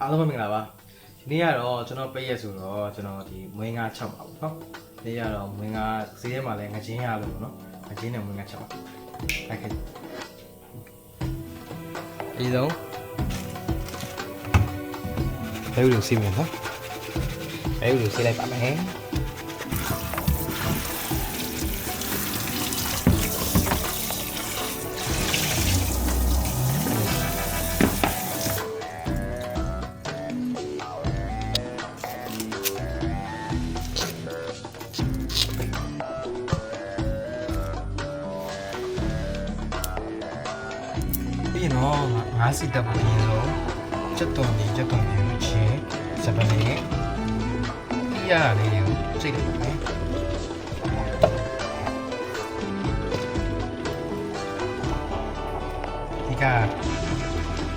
အားလုံးပဲမင်္ဂလာပါဒီနေ့ကတော့ကျွန်တော်ပိတ်ရက်ဆိုတော့ကျွန်တော်ဒီမွေးငါ6ပါဘူးเนาะဒီနေ့ကတော့မွေးငါဈေးထဲမှာလည်းငချင်းရလို့เนาะငချင်းနဲ့မွေးငါ6ပါလိုက်ခဲ့ဒီဆုံးဘယ်လိုစီးမလဲနော်ဘယ်လိုစီးလိုက်ပါမယ် တော့ငါးစီတက်ဖို့ရင်ဆုံးချက်တော်နေချက်တော်နေလို့ချင်းစပနေပြရလေးကိုစိတ်လိုက်ပါမယ်ဒီက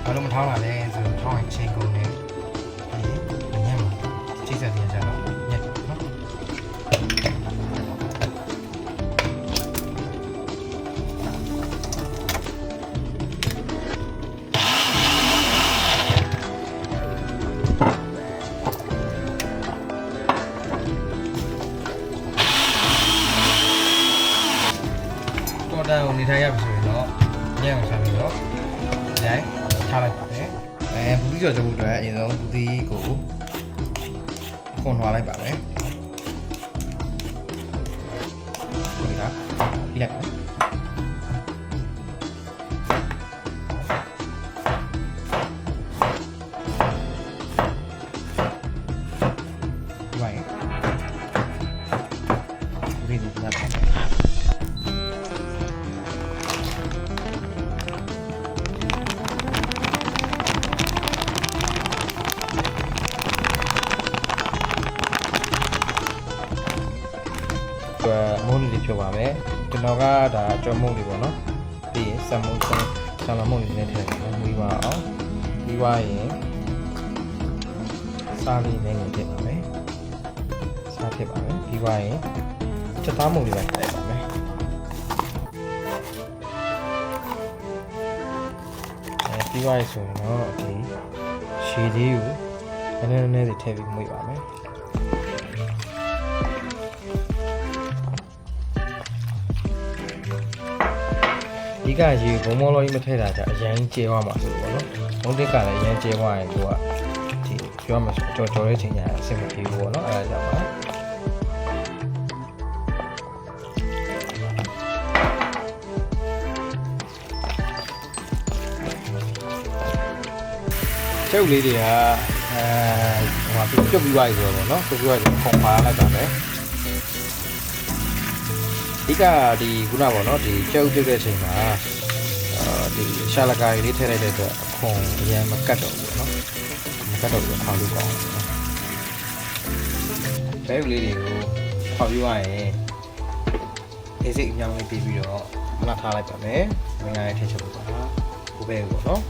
ဘာလို့မထောင်းလာလဲဆိုတော့ထောင်းရင်ချိန်ကုန်တယ် ထားလိုက်ပါမယ်အဲဘူးတိကျော်ကျုပ်အတွက်အရင်ဆုံးဘူးတိကိုခွန်ထွားလိုက်ပါမယ်ဒီကပြီးလိုက်ပါ ဖြစ်ပါမယ်ကျွန်တော်ကဒါကြောမုန်းလေးပေါ့နော်ပြီးရင်ဆမ်မုန်းဆမ်ဆမ်လာမုန်းလေးနဲ့ထည့်လိုက်မွေးပါအောင်ပြီးသွားရင်စားလေးနဲ့ငယ်ထည့်ပါမယ်စားထည့်ပါမယ်ပြီးသွားရင်ချက်သားမုန်းလေးပဲထည့်လိုက်ပါမယ်အဲပြီးသွားရင်ဆိုရင်တော့ဒီရှည်လေးကိုနည်းနည်းနည်းလေးထည့်ပြီးမွေးပါမယ် ဒီကရေဘုံမောလောကြီးမထည့်တာကြအရင်ကျဲသွားမှာဆိုလို့ပေါ့နော်။ဘုံတစ်ကလည်းအရင်ကျဲသွားရင်ကိုကဒီပြောမှဆိုကြော်ကြော်တဲ့ချိန်ညာအဆင်မပြေဘူးပေါ့နော်။အဲဒါကြောင့်ပါ။ကျုပ်လေးတွေကအဲဟိုပြုတ်ပြီးသွားပြီဆိုတော့နော်ပြုတ်ပြီးသွားပြီခုံပါလိုက်ပါမယ် အဓိကဒီခုနကပေါ့နော်ဒီကျုပ်ပြုတ်တဲ့အချိန်မှာအာဒီရှာလကာကြီးလေးထည့်လိုက်တဲ့အတွက်အခွန်အရင်မကတ်တော့ဘူးပေါ့နော်မကတ်တော့ဘူးခေါင်းလို့ကောင်းတယ်နော်ဘဲကလေးတွေကိုခေါက်ယူရရင်အေးစိတ်အမြောင်းလေးပြီးပြီးတော့ခဏထားလိုက်ပါမယ်ငငယ်လေးထည့်ချက်ဖို့ပါဘိုးဘဲပေါ့နော်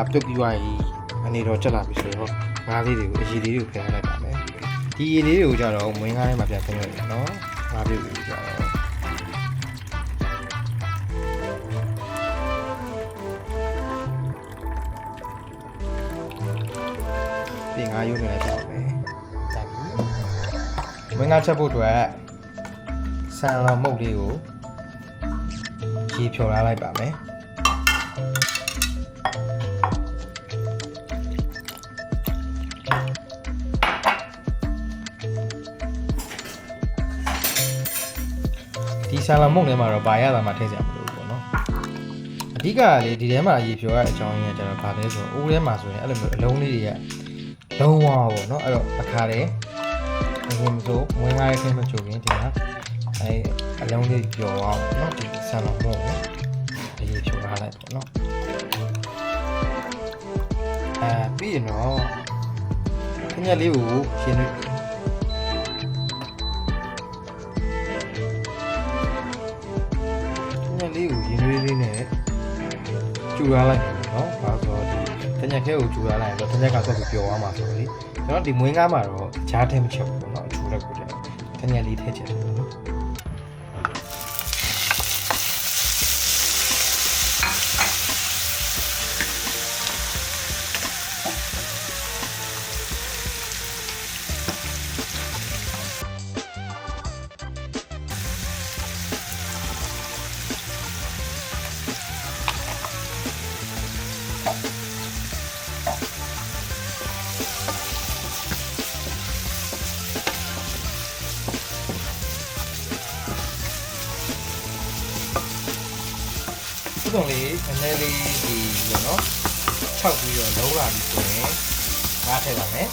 အပြုတ်ပြီးသွားရင်အနေတော့ကျက်လာပြီဆိုတော့ငါးလေးတွေကိုအရည်လေးတွေကိုဖယ်လိုက်ပါမယ်ဒီရည်လေးတွေကိုကြတော့မွေးငါးထဲမှာပြန်ဖယ်ရအောင်နော်ငါးပြုတ်ပြီးကြတော့ ပြင်ငါရုပ်နေလိုက်ပါမယ်။ဒါပြီ။ဝင်ငါချက်ဖို့အတွက်ဆန်လောင်မုတ်လေးကိုရေဖြော်လာလိုက်ပါမယ်။ဒီဆန်လောင်မုတ်ထဲမှာတော့ဘာရတာမှထည့်စရာမလိုဘူးပေါ့နော်။အဓိကကလေဒီထဲမှာရေဖြော်ရတဲ့အကြောင်းရင်းကကျတော့ဗာလဲဆိုတော့အိုးထဲမှာဆိုရင်အဲ့လိုမျိုးအလုံးလေးတွေက လုံးဝပေါ့နော်အဲ့တော့အခါတည်းဘယ်လိုမဆိုဝင်လာတဲ့ခင်းမချိုခင်ဒီမှာအဲအလုံးလေးပျော်အောင်နော်ဒီဆန်လောင်မို့ကိုအရေးဖြော်ထားလိုက်ပေါ့နော်အဲပြီးရင်တော့ခင်းရက်လေးကိုရှင်းနေခင်းရက်လေးကိုရင်းနှွေးလေးနဲ့ကျူရလိုက်မယ်နော်။ဘာလို့ဆို တော့ဒီတညက်ခဲကိုကျူရလိုက်ရင်တော့တညက်ကဆက်ပြီးပျော်သွားမှာဆိုတော့လေကျွန်တော်ဒီမွေးငါးမှာတော့ဂျားထဲမချက်ဘူးပေါ့နော်အချူလက်ကိုတည်းတညက်လေးထည့်ချက်တယ်နော် ည်းနည်းလေးဒီလို့နော်ခြောက်ပြီးတော့လုံးလာပြီဆိုရင်ငါထည့်ပါမယ်။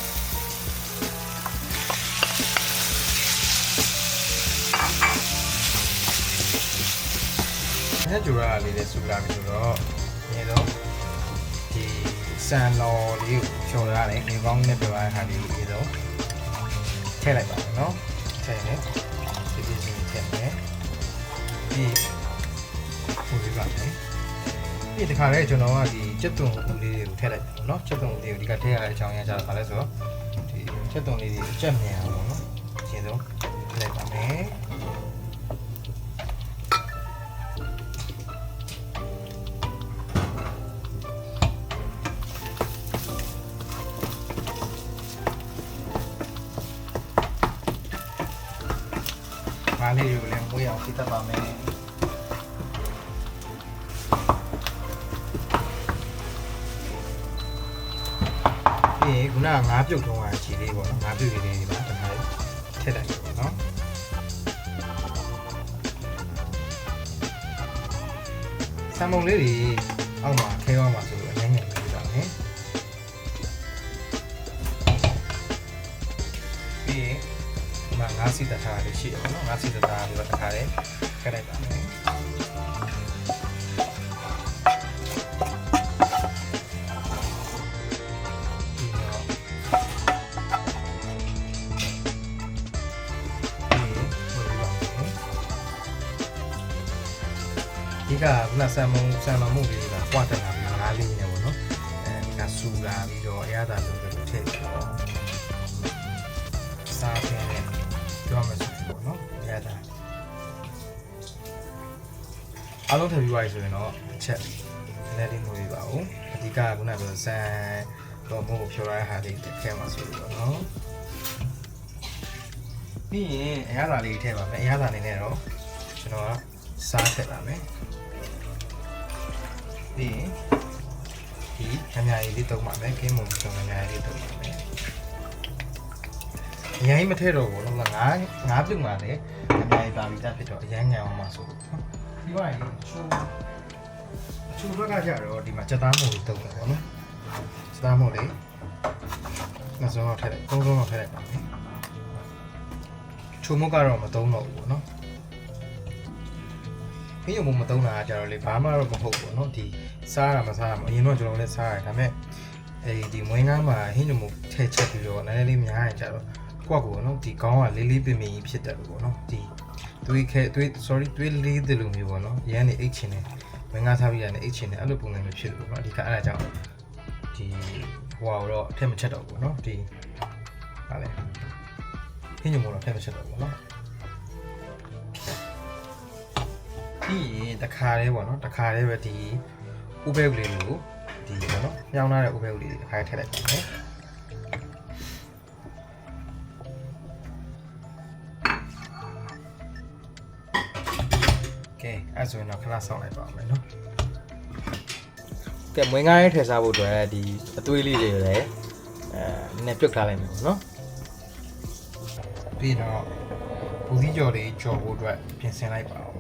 အဲ့ကြူရာလေးလည်းစူလာပြီဆိုတော့ဒီတော့ဒီဆန်လော်လေးကိုဖြော်ရတယ်ဒီကောင်းနဲ့ပြောရတဲ့ဟာလေးကိုဒီတော့ထည့်လိုက်ပါမယ်နော်။ထည့်နေဒီဒီစီထည့်မယ်။ဒီဟိုဒီပါမယ်။ ဒီတခါလေကျွန်တော်ကဒီချက်သွန်လေးတွေကိုထည့်လိုက်ပါနော်။ချက်သွန်လေးကိုဒီကထည့်ရတဲ့အကြောင်းအရာကျတော့ဘာလဲဆိုတော့ဒီချက်သွန်လေးတွေအကျက်မြန်အောင်ပေါ့နော်။အရင်ဆုံးထည့်လိုက်ပါမယ်။မားလေးတွေကိုလည်းမွေးအောင်ဖိတတ်ပါမယ် ငါးပြုတ်ထုံးတာခြေလေးပေါ့နော်ငါးပြုတ်ကလေးတွေပါတခါလေးထည့်လိုက်ပါနော်ဆံမုံလေးတွေအောက်မှာခဲသွားမှာဆိုလို့အ nhanh nhanh လေးပြပါမယ်ပြီးရင်ဒီမှာငါးစီတထားလေးရှိတယ်ပေါ့နော်ငါးစီတထားလေးတော့တစ်ခါလေးခက်လိုက်ပါမယ် ဒီကခုနဆမ်မုံဆမ်မမှုလေးကပွားတက်လာပြီးငါးလေးနေပေါ့နော်အဲဒီကဆူလာပြီးတော့အရသာလို့ထည့်ပြီးတော့စားခဲ့တဲ့ပြောမှဆိုပေါ့နော်ရတာအားလုံးထပ်ပြီးသွားပြီဆိုရင်တော့အချက်လည်းလေးမျိုးပြပါဦးအဓိကကခုနကပြောဆန်တော့မို့ဖြောရတဲ့ဟာလေးတစ်ခဲမှာဆိုလို့ပေါ့နော်ပြီးရင်အရသာလေးထည့်ပါမယ်အရသာနေနဲ့တော့ကျွန်တော်ကစားထည့်ပါမယ် ပြီးရင်ဒီအများကြီးလေးတုံးပါမယ်ကင်းမုံချုံအများကြီးလေးတုံးပါမယ်အရင်မထည့်တော့ဘူးနော်ငါးငါးပြုတ်မှလည်းအများကြီးပါပြီးသားဖြစ်တော့အရင်ညံအောင်မှဆိုလို့နော်ပြီးတော့ရင်ချိုးချိုးဘက်ကကြတော့ဒီမှာစက်သားမို့လေးတုံးတယ်ပေါ့နော်စက်သားမို့လေးနှစ်စုံတော့ထည့်လိုက်သုံးစုံတော့ထည့်လိုက်ပါမယ်ချိုးမုတ်ကတော့မတုံးတော့ဘူးပေါ့နော် ခင်းရုံမမတုံးတာကကြတော့လေဘာမှတော့မဟုတ်ဘူးနော်ဒီစားတာမစားတာမအရင်တော့ကျွန်တော်လည်းစားရတယ်ဒါပေမဲ့အဲဒီမွေးငါးမှာဟင်းညုံမထည့်ချက်ပြီးတော့နည်းနည်းလေးများရင်ကြတော့ကိုယ့်ကိုနော်ဒီခေါင်းကလေးလေးပင်ပင်ကြီးဖြစ်တယ်လို့ပေါ့နော်ဒီသွေးခဲသွေး sorry သွေးလေးတယ်လို့မျိုးပေါ့နော်ရန်နေအိတ်ချင်တယ်ဝင်ကားထားပြီးရတယ်အိတ်ချင်တယ်အဲ့လိုပုံစံမျိုးဖြစ်လို့ပေါ့နော်အဓိကအဲ့ဒါကြောင့်ဒီဟိုတော့အထက်မချက်တော့ဘူးနော်ဒီဟာလေဟင်းညမို့တော့အထက်မချက်တော့ဘူးနော် ပြီးရင်တခါလေးပေါ့နော်တခါလေးပဲဒီဥပဲဥလေးကိုဒီပေါ့နော်ညောင်းထားတဲ့ဥပဲဥလေးတွေခါထည့်လိုက်ပါမယ်ကဲအဲ့ဆိုရင်တော့ခဏဆောင်လိုက်ပါအောင်မယ်နော်ကဲမွေးငါးရဲထည့်စားဖို့အတွက်ဒီအသွေးလေးတွေလည်းအဲနည်းနည်းပြုတ်ထားလိုက်မယ်ပေါ့နော်ပြီးတော့ဘူးသီးကြော်လေးကြော်ဖို့အတွက်ပြင်ဆင်လိုက်ပါအောင်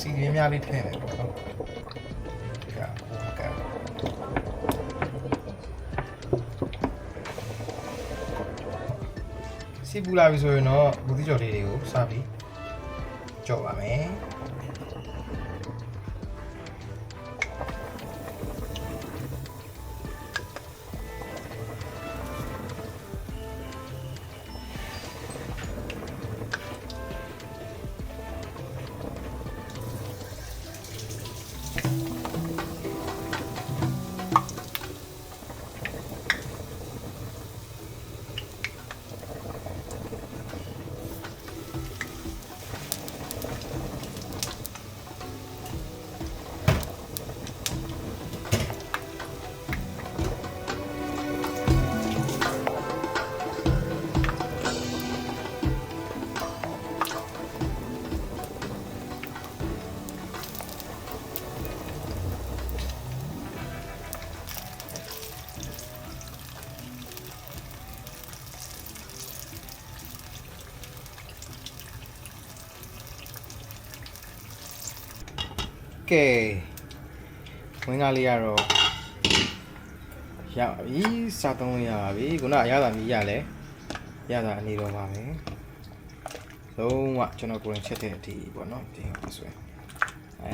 စီရင်းများလေးထည့်လိုက်ပေါ့နော်ကဲဟုတ်ကဲ့စီပူလာပြီဆိုရင်တော့ဘူးသီးကြော်လေးတွေကိုစပြီးကြော်ပါမယ် ကဲဝင်ကားလေးကတော့ရပါပြီစားသုံးလို့ရပါပြီခုနအရသာမီးရလဲရတာအနေတော့ပါပဲလုံးဝကျွန်တော်ကိုယ်ရင်ချက်တဲ့အတီးပေါ့နော်ဒီဟာဆိုရင်အဲ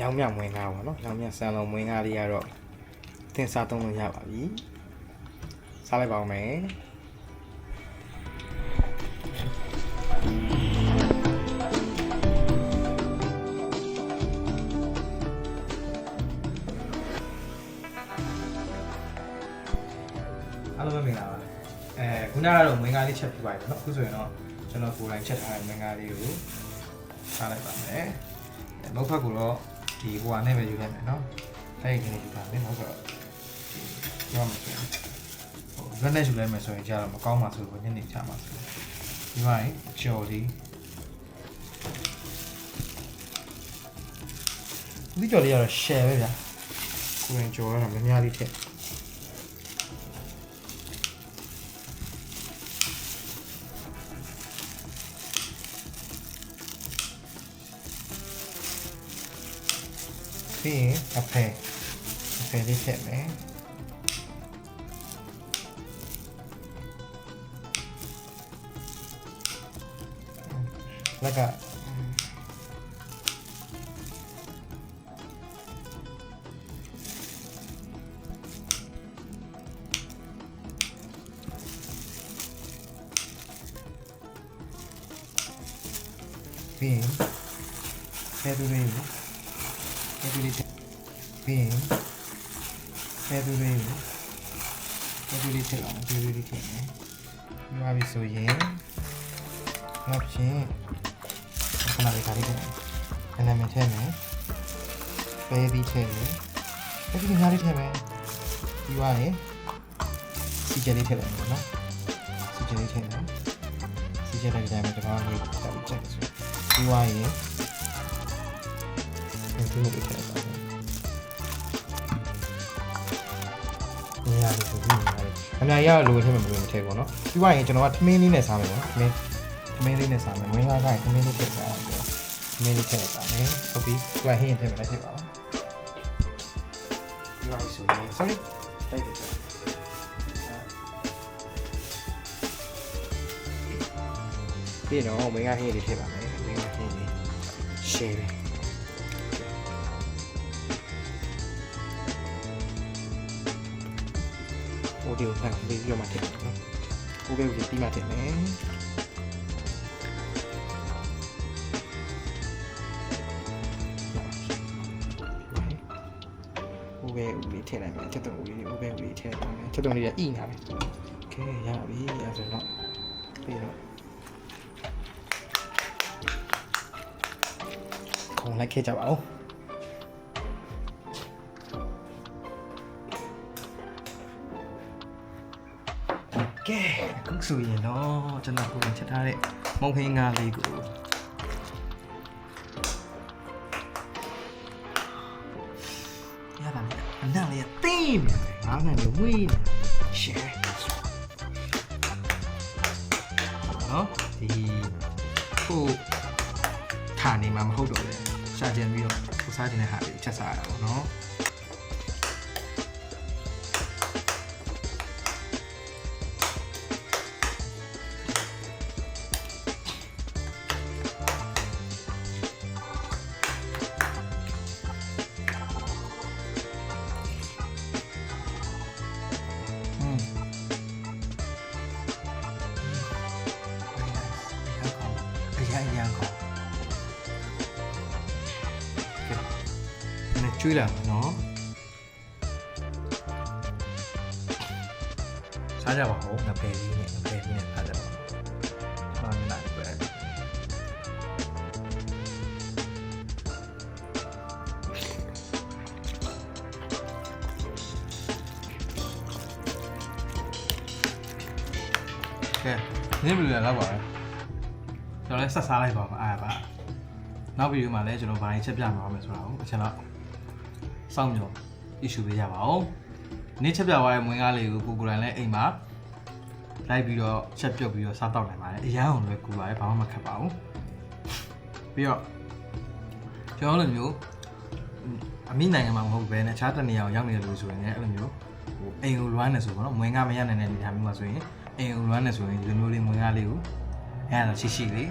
ရောင်မြမွေးကားပေါ့နော်ရောင်မြဆန်လုံးမွေးကားလေးကတော့သင်စားသုံးလို့ရပါပြီစားလိုက်ပါဦးမယ် နားတော့မင်္ဂလာလေးချက်ပြပါတယ်နော်အခုဆိုရင်တော့ကျွန်တော်ကိုယ်တိုင်ချက်ထားတဲ့မင်္ဂလာလေးကိုထားလိုက်ပါမယ်မုတ်ဖက်ကိုတော့ဒီဟိုဟာနဲ့ပဲယူလိုက်မယ်နော်အဲ့ဒီကနေယူပါမယ်နောက်ဆိုတော့ဒီရောမဖြစ်ဘူးဟိုလက်နဲ့ယူလိုက်မယ်ဆိုရင်ကြာတော့မကောင်းပါဆိုတော့ညနေချမှာဆိုဒီမှာကြော်လေးဒီကြော်လေးကတော့ share ပဲဗျာကိုရင်ကြော်ရတာမများလေးထည့် ပြီးရင်အဖဲအဖဲလေးထည့်မယ်လက်ကပြီးရင်ဖဲသူလေးကိုဖဲ သူလေးထည့်ပြီးရင်ဖဲသူလေးကိုဖဲသူလေးထည့်အောင်ဖဲသူလေးထည့်မယ်ပြီးပါပြီဆိုရင်နောက်ချင်းခဏလေးခါလေးထည့်မယ်ခဏမထည့်မယ်ဖဲပြီးထည့်မယ်ဖဲပြီးညားလေးထည့်မယ်ပြီးသွားရင်စီကျလေးထည့်လိုက်မယ်နော်စီကျလေးထည့်မယ်စီကျလေးတိုင်းမှာကျွန်တော်ရေးတက်ပြီးချက်ဆိုပြီးသွားရင် င်ကျင်းလို့ဖြစ်တာ။နေရာလေးကိုပြင်ရတယ်။အများကြီးကလိုချင်မှမလိုမထည့်ပေါ့နော်။ပြီးသွားရင်ကျွန်တော်ကထမင်းလေးနဲ့စားမယ်နော်။ထမင်းထမင်းလေးနဲ့စားမယ်။ဝင်လာတိုင်းထမင်းလေးထည့်စားတယ်။ထမင်းလေးထည့်စားမယ်။ဟုတ်ပြီ။ကြွားဟင်းထည့်မယ်လည်းဖြစ်ပါလား။ဒီလိုဆိုရင် sorry တိုက်တယ်ပြီးတော့ဝင်ငါဟင်းတွေထည့်ပါမယ်ဝင်ငါဟင်းတွေ share ဟိုဒီကိုဖန်ပြီးတော့မှထည့်မယ်နော်။ကိုပဲကိုတီးမှထည့်မယ်။ကိုပဲဦးလေးထည့်လိုက်မယ်။ချက်တုံဦးလေးကိုပဲဦးလေးထည့်လိုက်မယ်။ချက်တုံလေးကဣနာပဲ။ Okay ရပြီ။အဲဆိုတော့ပြီးတော့ခုံလိုက်ခဲ့ကြပါဦး။ ကဲအခုဆိုရင်တော့ကျွန်တော်ကိုယ်ချက်ထားတဲ့မုံဟင်းငါလေးကိုရပါမယ်အနောက်လေးတင်းနေတယ်ငါးငါလေးဝေးနေရှယ်နော်ဒီကိုထားနေမှာမဟုတ်တော့လေရှာကြံပြီးတော့ကိုစားခြင်းတဲ့ဟာလေးချက်စားရအောင်နော် နည်းကျွေးလာနော်စားကြပါဦးငပယ်လေးနဲ့ငပယ်လေးနဲ့စားကြပါဦးဆောင်းနေပဲကဲနည်းဘယ်လိုလဲတော့ပါလဲကျွန်တော်လည်းဆက်စားလိုက်ပါမှာအားပါနောက်ဗီ ဒီယိုမှာလည်းကျွန်တော်ဘာရင်ချက်ပြမှာမယ်ဆိုတာကိုအချက်တော့စောင့်မျှော် issue ပေးကြပါဦးနေ့ချက်ပြသွားတဲ့မွေးကားလေးကိုကိုကိုယ်တိုင်လည်းအိမ်မှာလိုက်ပြီးတော့ချက်ပြုတ်ပြီးတော့စားတော့နိုင်ပါတယ်အရန်အောင်လည်းကူပါတယ်ဘာမှမခက်ပါဘူးပြီးတော့ကျွန်တော်တို့လိုမျိုးအမိနိုင်ငံမှာမဟုတ်ဘဲနဲ့အခြားတစ်နေရာကိုရောက်နေတယ်လို့ဆိုရင်လည်းအဲ့လိုမျိုးဟိုအိမ်ကိုလွမ်းနေဆိုပေါ့နော်မွေးငါမရနိုင်တဲ့နေရာမျိုးမှာဆိုရင်အိမ်ကိုလွမ်းနေဆိုရင်ဒီလိုမျိုးလေးမွေးငါလေးကိုအဲ့ဒါရှိရှိလေး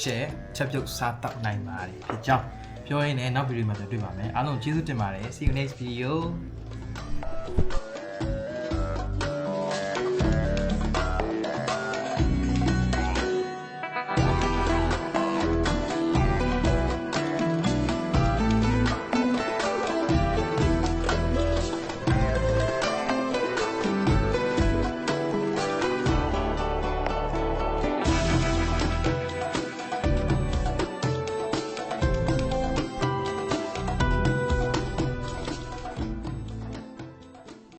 share ချက်ပြုတ်စားတောက်နိုင်ပါတယ်ဖြစ်ကြောင်း ပြောရင်းနဲ့နောက်ဗီဒီယိုမှာပြန်တွေ့ပါမယ်အားလုံးကျေးဇူးတင်ပါတယ် see you next video